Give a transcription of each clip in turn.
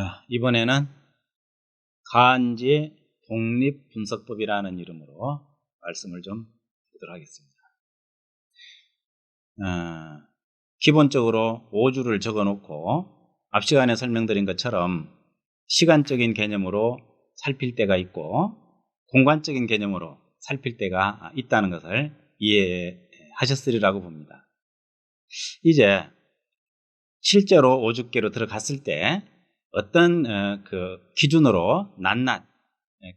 자, 이번에는 간지 독립 분석법이라는 이름으로 말씀을 좀 드리도록 하겠습니다. 어, 기본적으로 5주를 적어 놓고 앞 시간에 설명드린 것처럼 시간적인 개념으로 살필 때가 있고 공간적인 개념으로 살필 때가 있다는 것을 이해하셨으리라고 봅니다. 이제 실제로 5주께로 들어갔을 때 어떤 어, 그 기준으로 낱낱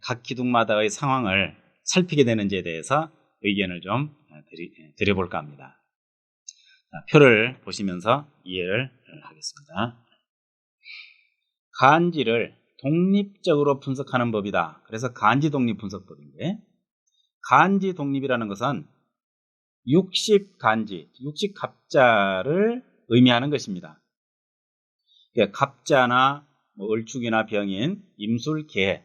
각 기둥마다의 상황을 살피게 되는지에 대해서 의견을 좀 어, 드리, 드려볼까 합니다. 자, 표를 보시면서 이해를 하겠습니다. 간지를 독립적으로 분석하는 법이다. 그래서 간지 독립 분석법인데 간지 독립이라는 것은 60 간지, 60 갑자를 의미하는 것입니다. 그러니까 갑자나 뭐 을축이나 병인, 임술, 개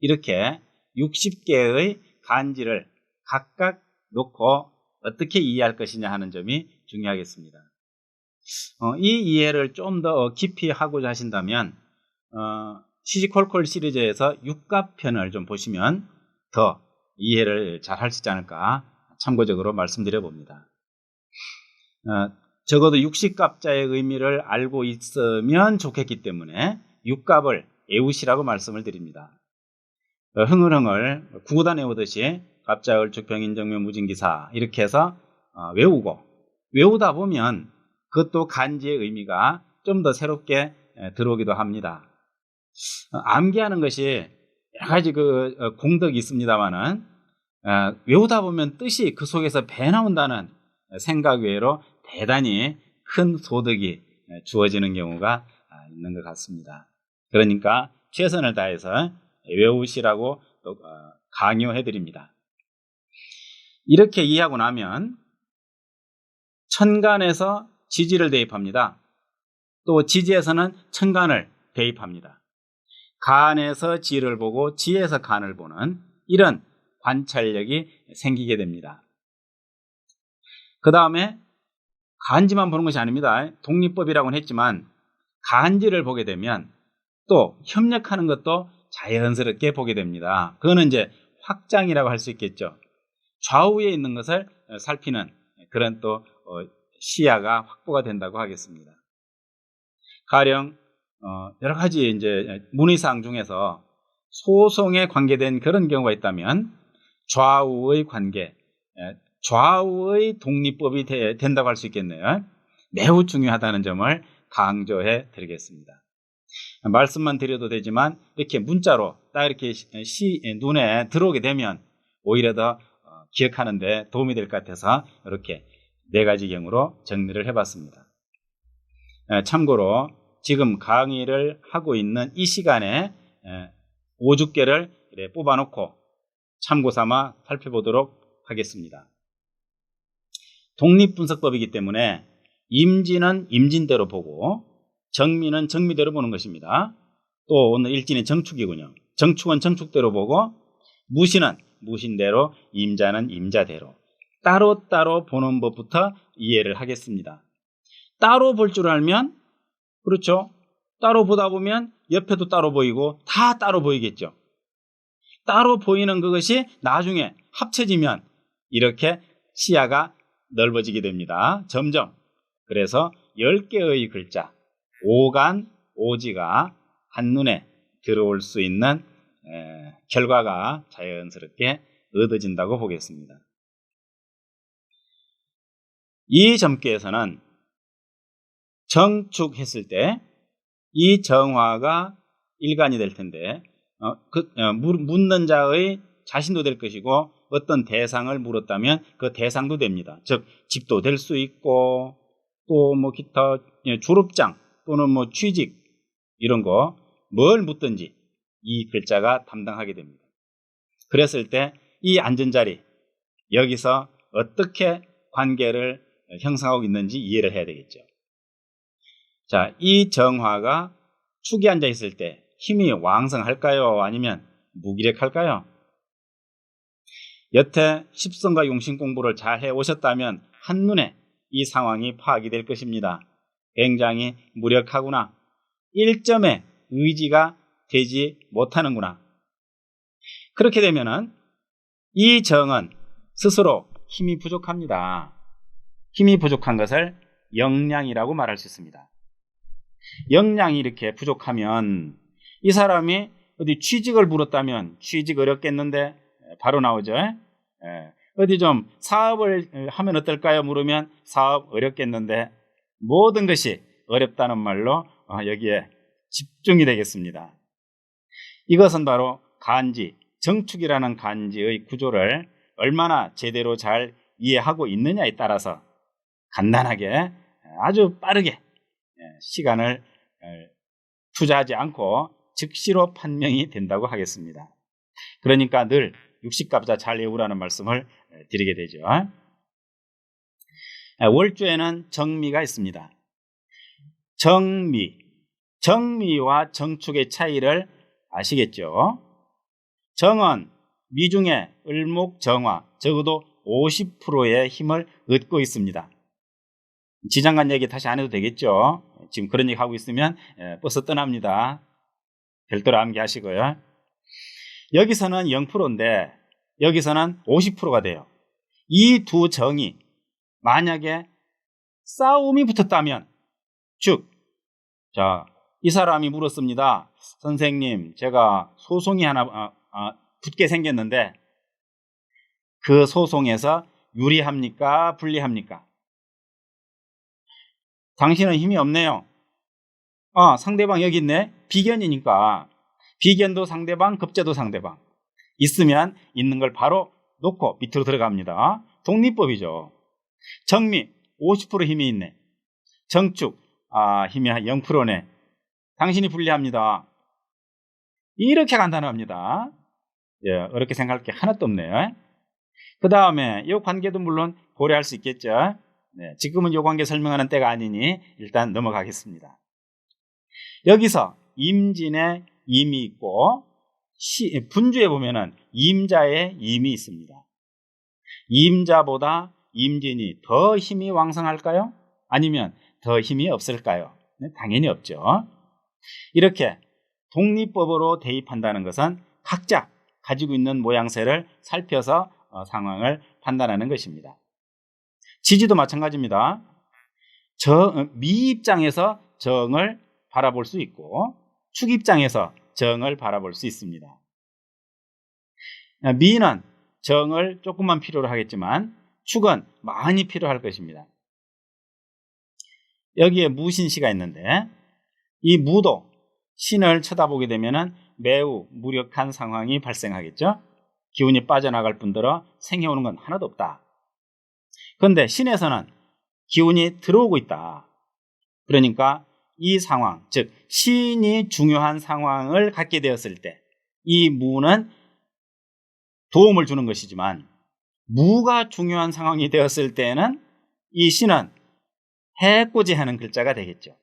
이렇게 60개의 간지를 각각 놓고 어떻게 이해할 것이냐 하는 점이 중요하겠습니다. 어, 이 이해를 좀 더 깊이 하고자 하신다면 어, 시지콜콜 시리즈에서 육갑편을 좀 보시면 더 이해를 잘할수 있지 않을까 참고적으로 말씀드려 봅니다. 어, 적어도 육식갑자의 의미를 알고 있으면 좋겠기 때문에 육갑을 애우시라고 말씀을 드립니다. 어, 흥을흥을 구구단 외우듯이 갑자을 죽평인정묘 무진기사 이렇게 해서 어, 외우고 외우다 보면 그것도 간지의 의미가 좀 더 새롭게 들어오기도 합니다. 어, 암기하는 것이 여러 가지 그 공덕이 있습니다만은 외우다 보면 뜻이 그 속에서 배 나온다는 생각 외로 대단히 큰 소득이 주어지는 경우가 아, 있는 것 같습니다. 그러니까 최선을 다해서 외우시라고 어, 강요해 드립니다. 이렇게 이해하고 나면 천간에서 지지를 대입합니다. 또 지지에서는 천간을 대입합니다. 간에서 지를 보고 지에서 간을 보는 이런 관찰력이 생기게 됩니다. 그 다음에 간지만 보는 것이 아닙니다. 독립법이라고는 했지만 간지를 보게 되면 또 협력하는 것도 자연스럽게 보게 됩니다. 그거는 이제 확장이라고 할 수 있겠죠. 좌우에 있는 것을 살피는 그런 또 어, 시야가 확보가 된다고 하겠습니다. 가령 어, 여러 가지 이제 문의사항 중에서 소송에 관계된 그런 경우가 있다면 좌우의 관계, 좌우의 독립법이 되, 된다고 할 수 있겠네요. 매우 중요하다는 점을 강조해 드리겠습니다. 말씀만 드려도 되지만 이렇게 문자로 딱 이렇게 시 눈에 들어오게 되면 오히려 더 어, 기억하는데 도움이 될 것 같아서 이렇게 네 가지 경우로 정리를 해봤습니다. 참고로 지금 강의를 하고 있는 이 시간에 오주께를 뽑아놓고 참고 삼아 살펴보도록 하겠습니다. 독립분석법이기 때문에 임진은 임진대로 보고 정미는 정미대로 보는 것입니다. 또 오늘 일진이 정축이군요. 정축은 정축대로 보고 무신은 무신대로 임자는 임자대로 따로따로 보는 법부터 이해를 하겠습니다. 따로 볼 줄 알면 그렇죠. 따로 보다 보면 옆에도 따로 보이고 다 따로 보이겠죠. 따로 보이는 그것이 나중에 합쳐지면 이렇게 시야가 넓어지게 됩니다. 점점. 그래서 10개의 글자, 오간, 오지가 한눈에 들어올 수 있는 에, 결과가 자연스럽게 얻어진다고 보겠습니다. 이 점괘에서는 정축했을 때 이 정화가 일간이 될 텐데 어, 그, 어, 묻는 자의 자신도 될 것이고 어떤 대상을 물었다면 그 대상도 됩니다. 즉 집도 될 수 있고 또 뭐 기타 예, 졸업장 또는 뭐 취직 이런 거 뭘 묻든지 이 글자가 담당하게 됩니다. 그랬을 때 이 앉은 자리 여기서 어떻게 관계를 형성하고 있는지 이해를 해야 되겠죠. 자, 이 정화가 축이 앉아 있을 때 힘이 왕성할까요? 아니면 무기력할까요? 여태 십성과 용신 공부를 잘 해오셨다면 한눈에 이 상황이 파악이 될 것입니다. 굉장히 무력하구나. 1점에 의지가 되지 못하는구나. 그렇게 되면은 이 정은 스스로 힘이 부족합니다. 힘이 부족한 것을 역량이라고 말할 수 있습니다. 역량이 이렇게 부족하면 이 사람이 어디 취직을 물었다면 취직 어렵겠는데 바로 나오죠. 예. 어디 좀 사업을 하면 어떨까요? 물으면 사업 어렵겠는데 모든 것이 어렵다는 말로 어, 여기에 집중이 되겠습니다. 이것은 바로 간지, 정축이라는 간지의 구조를 얼마나 제대로 잘 이해하고 있느냐에 따라서 간단하게 아주 빠르게 예, 시간을 투자하지 않고 즉시로 판명이 된다고 하겠습니다. 그러니까 늘 60갑자 잘 외우라는 말씀을 드리게 되죠. 월주에는 정미가 있습니다. 정미, 정미와 정축의 차이를 아시겠죠? 정은 미중의 을목정화 적어도 50%의 힘을 얻고 있습니다. 지장간 얘기 다시 안 해도 되겠죠? 지금 그런 얘기 하고 있으면 버스 떠납니다. 별도로 암기하시고요. 여기서는 0%인데 여기서는 50%가 돼요. 이 두 정이 만약에 싸움이 붙었다면 즉, 자, 이 사람이 물었습니다. 선생님, 제가 소송이 하나 아, 아, 붙게 생겼는데 그 소송에서 유리합니까? 불리합니까? 당신은 힘이 없네요. 아, 상대방 여기 있네. 비견이니까. 비견도 상대방, 급제도 상대방. 있으면 있는 걸 바로 놓고 밑으로 들어갑니다. 독립법이죠. 정미, 50% 힘이 있네. 정축, 아, 힘이 한 0%네. 당신이 불리합니다. 이렇게 간단합니다. 예, 어렵게 생각할 게 하나도 없네요. 그 다음에 이 관계도 물론 고려할 수 있겠죠. 네, 지금은 이 관계 설명하는 때가 아니니 일단 넘어가겠습니다. 여기서 임진의 임이 있고 시, 분주에 보면은 임자의 임이 있습니다. 임자보다 임진이 더 힘이 왕성할까요? 아니면 더 힘이 없을까요? 네, 당연히 없죠. 이렇게 독립법으로 대입한다는 것은 각자 가지고 있는 모양새를 살펴서 어, 상황을 판단하는 것입니다. 지지도 마찬가지입니다. 정, 미 입장에서 정을 바라볼 수 있고 축 입장에서 정을 바라볼 수 있습니다. 미는 정을 조금만 필요로 하겠지만 축은 많이 필요할 것입니다. 여기에 무신시가 있는데 이 무도 신을 쳐다보게 되면 매우 무력한 상황이 발생하겠죠. 기운이 빠져나갈 뿐더러 생겨오는 건 하나도 없다. 그런데 신에서는 기운이 들어오고 있다. 그러니까 이 상황, 즉 신이 중요한 상황을 갖게 되었을 때 이 무는 도움을 주는 것이지만 무가 중요한 상황이 되었을 때는 이 신은 해코지하는 글자가 되겠죠.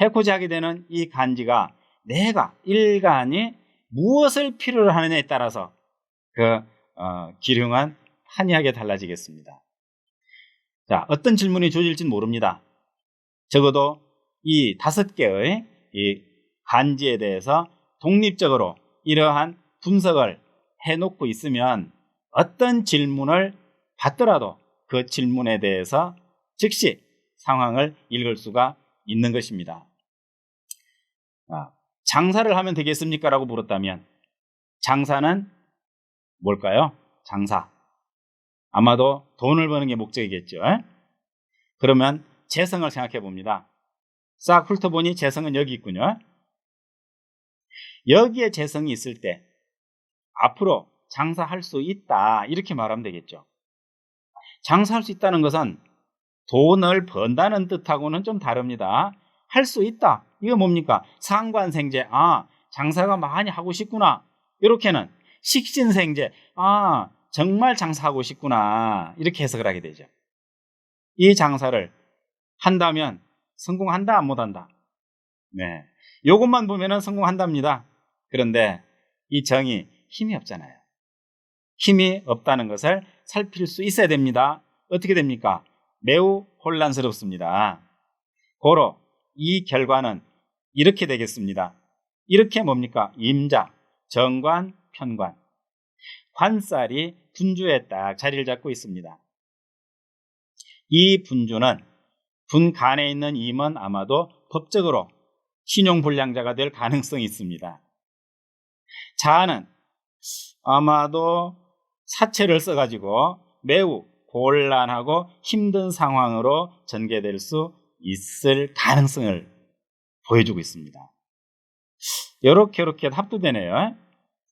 해코지하게 되는 이 간지가 내가 일간이 무엇을 필요로 하느냐에 따라서 그 어, 기륭은 한이하게 달라지겠습니다. 자, 어떤 질문이 주어질지는 모릅니다. 적어도 이 다섯 개의 이 간지에 대해서 독립적으로 이러한 분석을 해놓고 있으면 어떤 질문을 받더라도 그 질문에 대해서 즉시 상황을 읽을 수가 있는 것입니다. 장사를 하면 되겠습니까? 라고 물었다면 장사는 뭘까요? 장사. 아마도 돈을 버는 게 목적이겠죠. 그러면 재성을 생각해 봅니다. 싹 훑어보니 재성은 여기 있군요. 여기에 재성이 있을 때 앞으로 장사할 수 있다 이렇게 말하면 되겠죠. 장사할 수 있다는 것은 돈을 번다는 뜻하고는 좀 다릅니다. 할 수 있다. 이거 뭡니까? 상관생제. 아, 장사가 많이 하고 싶구나. 이렇게는 식신생제. 아, 정말 장사하고 싶구나. 이렇게 해석을 하게 되죠. 이 장사를 한다면 성공한다, 안 못한다? 네. 요것만 보면은 성공한답니다. 그런데 이 정이 힘이 없잖아요. 힘이 없다는 것을 살필 수 있어야 됩니다. 어떻게 됩니까? 매우 혼란스럽습니다. 고로 이 결과는 이렇게 되겠습니다. 이렇게 뭡니까? 임자, 정관, 편관. 관살이 분주에 딱 자리를 잡고 있습니다. 이 분주는 분 간에 있는 임은 아마도 법적으로 신용불량자가 될 가능성이 있습니다. 자는 아마도 사체를 써가지고 매우 곤란하고 힘든 상황으로 전개될 수 있을 가능성을 보여주고 있습니다. 이렇게 이렇게 합두되네요.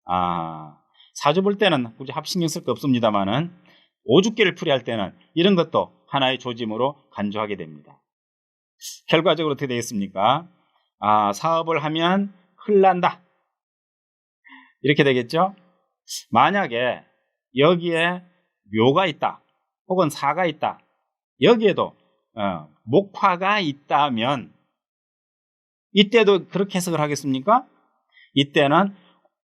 아 사주 볼 때는 굳이 합신경 쓸 거 없습니다만은 오죽계를 풀이할 때는 이런 것도 하나의 조짐으로 간주하게 됩니다. 결과적으로 어떻게 되겠습니까? 아 사업을 하면 흘난다. 이렇게 되겠죠? 만약에 여기에 묘가 있다. 혹은 사가 있다. 여기에도 어, 목화가 있다면 이때도 그렇게 해석을 하겠습니까? 이때는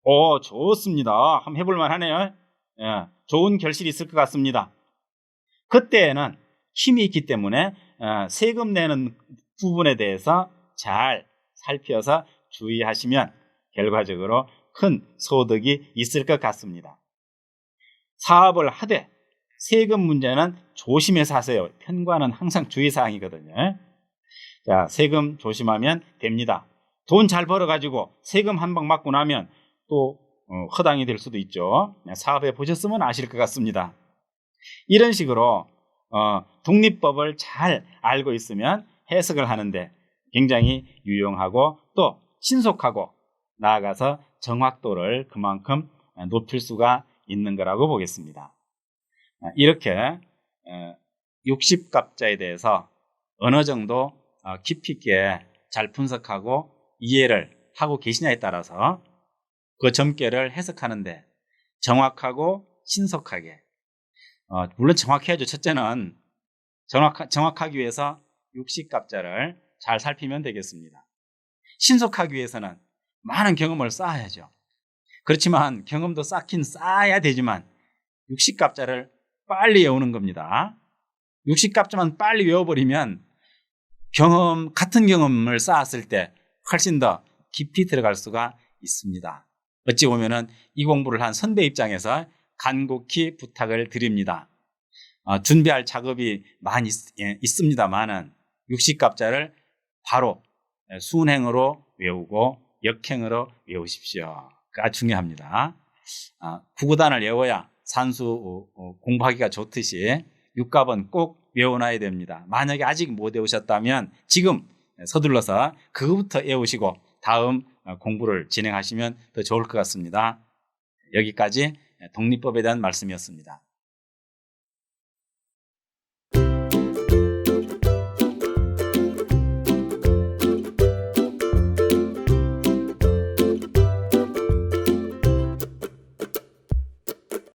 오 좋습니다. 한번 해볼 만 하네요. 예, 좋은 결실이 있을 것 같습니다. 그때에는 힘이 있기 때문에 어, 세금 내는 부분에 대해서 잘 살펴서 주의하시면 결과적으로 큰 소득이 있을 것 같습니다. 사업을 하되 세금 문제는 조심해서 하세요. 편과는 항상 주의사항이거든요. 자, 세금 조심하면 됩니다. 돈 잘 벌어가지고 세금 한 방 맞고 나면 또 어, 허당이 될 수도 있죠. 사업해 보셨으면 아실 것 같습니다. 이런 식으로 어, 독립법을 잘 알고 있으면 해석을 하는데 굉장히 유용하고 또 신속하고 나아가서 정확도를 그만큼 높일 수가 있는 거라고 보겠습니다. 이렇게 60갑자에 대해서 어느 정도 어, 깊이 있게 잘 분석하고 이해를 하고 계시냐에 따라서 그 점괘를 해석하는데 정확하고 신속하게 어, 물론 정확해야죠. 첫째는 정확하, 정확하기 위해서 60갑자를 잘 살피면 되겠습니다. 신속하기 위해서는 많은 경험을 쌓아야죠. 그렇지만 경험도 쌓긴 쌓아야 되지만 60갑자를 빨리 외우는 겁니다. 60갑자만 빨리 외워버리면 경험, 같은 경험을 쌓았을 때 훨씬 더 깊이 들어갈 수가 있습니다. 어찌 보면은 이 공부를 한 선배 입장에서 간곡히 부탁을 드립니다. 어, 준비할 작업이 많이 있, 예, 있습니다만은 60갑자를 바로 순행으로 외우고 역행으로 외우십시오. 그가 중요합니다. 아, 구구단을 외워야 산수 어, 어, 공부하기가 좋듯이 육갑은 꼭 외워놔야 됩니다. 만약에 아직 못 외우셨다면 지금 서둘러서 그거부터 외우시고 다음 어, 공부를 진행하시면 더 좋을 것 같습니다. 여기까지 독립법에 대한 말씀이었습니다.